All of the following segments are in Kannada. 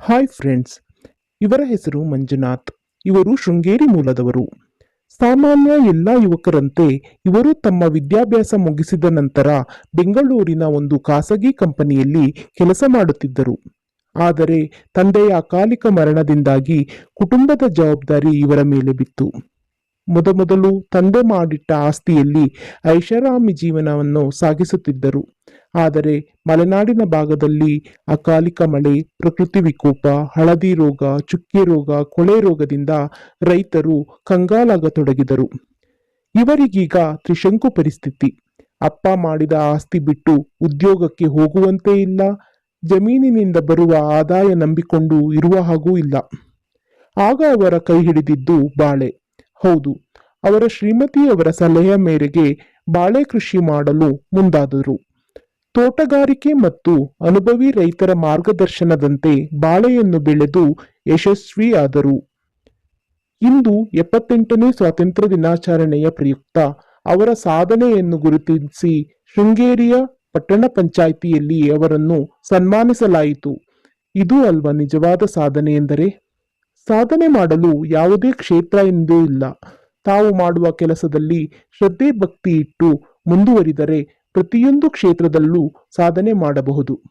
ಹಾಯ್ ಫ್ರೆಂಡ್ಸ್ ಇವರ ಹೆಸರು ಮಂಜುನಾಥ್. ಇವರು ಶೃಂಗೇರಿ ಮೂಲದವರು. ಸಾಮಾನ್ಯ ಎಲ್ಲ ಯುವಕರಂತೆ ಇವರು ತಮ್ಮ ವಿದ್ಯಾಭ್ಯಾಸ ಮುಗಿಸಿದ ನಂತರ ಬೆಂಗಳೂರಿನ ಒಂದು ಖಾಸಗಿ ಕಂಪನಿಯಲ್ಲಿ ಕೆಲಸ ಮಾಡುತ್ತಿದ್ದರು. ಆದರೆ ತಂದೆಯ ಅಕಾಲಿಕ ಮರಣದಿಂದಾಗಿ ಕುಟುಂಬದ ಜವಾಬ್ದಾರಿ ಇವರ ಮೇಲೆ ಬಿತ್ತು. ಮೊದಮೊದಲು ತಂದೆ ಮಾಡಿಟ್ಟ ಆಸ್ತಿಯಲ್ಲಿ ಐಷಾರಾಮಿ ಜೀವನವನ್ನು ಸಾಗಿಸುತ್ತಿದ್ದರು. ಆದರೆ ಮಲೆನಾಡಿನ ಭಾಗದಲ್ಲಿ ಅಕಾಲಿಕ ಮಳೆ, ಪ್ರಕೃತಿ ವಿಕೋಪ, ಹಳದಿ ರೋಗ, ಚುಕ್ಕೆ ರೋಗ, ಕೊಳೆ ರೋಗದಿಂದ ರೈತರು ಕಂಗಾಲಾಗತೊಡಗಿದರು. ಇವರಿಗೀಗ ತ್ರಿಶಂಕು ಪರಿಸ್ಥಿತಿ. ಅಪ್ಪ ಮಾಡಿದ ಆಸ್ತಿ ಬಿಟ್ಟು ಉದ್ಯೋಗಕ್ಕೆ ಹೋಗುವಂತೆ ಇಲ್ಲ, ಜಮೀನಿನಿಂದ ಬರುವ ಆದಾಯ ನಂಬಿಕೊಂಡು ಇರುವ ಹಾಗೂ ಇಲ್ಲ. ಆಗ ಅವರ ಕೈ ಹಿಡಿದಿದ್ದು ಬಾಳೆ. ಹೌದು, ಅವರ ಶ್ರೀಮತಿಯವರ ಸಲಹೆಯ ಮೇರೆಗೆ ಬಾಳೆ ಕೃಷಿ ಮಾಡಲು ಮುಂದಾದರು. ತೋಟಗಾರಿಕೆ ಮತ್ತು ಅನುಭವಿ ರೈತರ ಮಾರ್ಗದರ್ಶನದಂತೆ ಬಾಳೆಯನ್ನು ಬೆಳೆದು ಯಶಸ್ವಿಯಾದರು. ಇಂದು ಎಪ್ಪತ್ತೆಂಟನೇ ಸ್ವಾತಂತ್ರ್ಯ ದಿನಾಚರಣೆಯ ಪ್ರಯುಕ್ತ ಅವರ ಸಾಧನೆಯನ್ನು ಗುರುತಿಸಿ ಶೃಂಗೇರಿಯ ಪಟ್ಟಣ ಪಂಚಾಯಿತಿಯಲ್ಲಿ ಅವರನ್ನು ಸನ್ಮಾನಿಸಲಾಯಿತು. ಇದು ಅಲ್ವಾ ನಿಜವಾದ ಸಾಧನೆ ಎಂದರೆ? ಸಾಧನೆ ಮಾಡಲು ಯಾವುದೇ ಕ್ಷೇತ್ರ ಎಂದೂ ಇಲ್ಲ. ತಾವು ಮಾಡುವ ಕೆಲಸದಲ್ಲಿ ಶ್ರದ್ಧೆ ಭಕ್ತಿ ಇಟ್ಟು ಮುಂದುವರಿದರೆ ಪ್ರತಿಯೊಂದು ಕ್ಷೇತ್ರದಲ್ಲೂ ಸಾಧನೆ ಮಾಡಬಹುದು.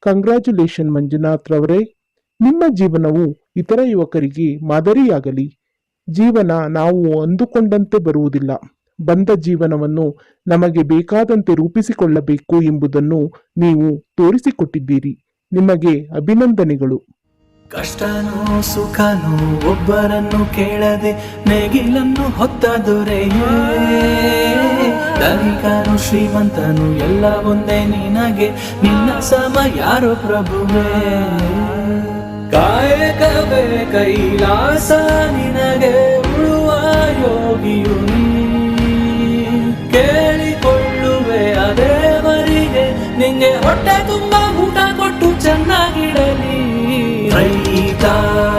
ಕಂಗ್ರ್ಯಾಚುಲೇಷನ್ ಮಂಜುನಾಥ್ ರವರೇ. ನಿಮ್ಮ ಜೀವನವು ಇತರ ಯುವಕರಿಗೆ ಮಾದರಿಯಾಗಲಿ. ಜೀವನ ನಾವು ಅಂದುಕೊಂಡಂತೆ ಬರುವುದಿಲ್ಲ. ಬಂದ ಜೀವನವನ್ನು ನಮಗೆ ಬೇಕಾದಂತೆ ರೂಪಿಸಿಕೊಳ್ಳಬೇಕು ಎಂಬುದನ್ನು ನೀವು ತೋರಿಸಿಕೊಟ್ಟಿದ್ದೀರಿ. ನಿಮಗೆ ಅಭಿನಂದನೆಗಳು. ಕಷ್ಟನೋ ಸುಖನೋ ಒಬ್ಬರನ್ನು ಕೇಳದೆ ನೇಗಿಲನ್ನು ಹೊತ್ತ ದೊರೆಯೇ ಧನಿಕನು ಶ್ರೀಮಂತನು, ಎಲ್ಲ ಒಂದೇ ನಿನಗೆ, ನಿನ್ನ ಸಮ ಯಾರು ಪ್ರಭುವೇ ಕಾಯಕವೇ ಕೈಲಾಸ ನಿನಗೆ, ಉಳುವ ಯೋಗಿಯು. ಕೇಳಿಕೊಳ್ಳುವೆ ಅದೇವರಿಗೆ ನಿಂಗೆ ಹೊಟ್ಟೆ ತುಂಬ গীতা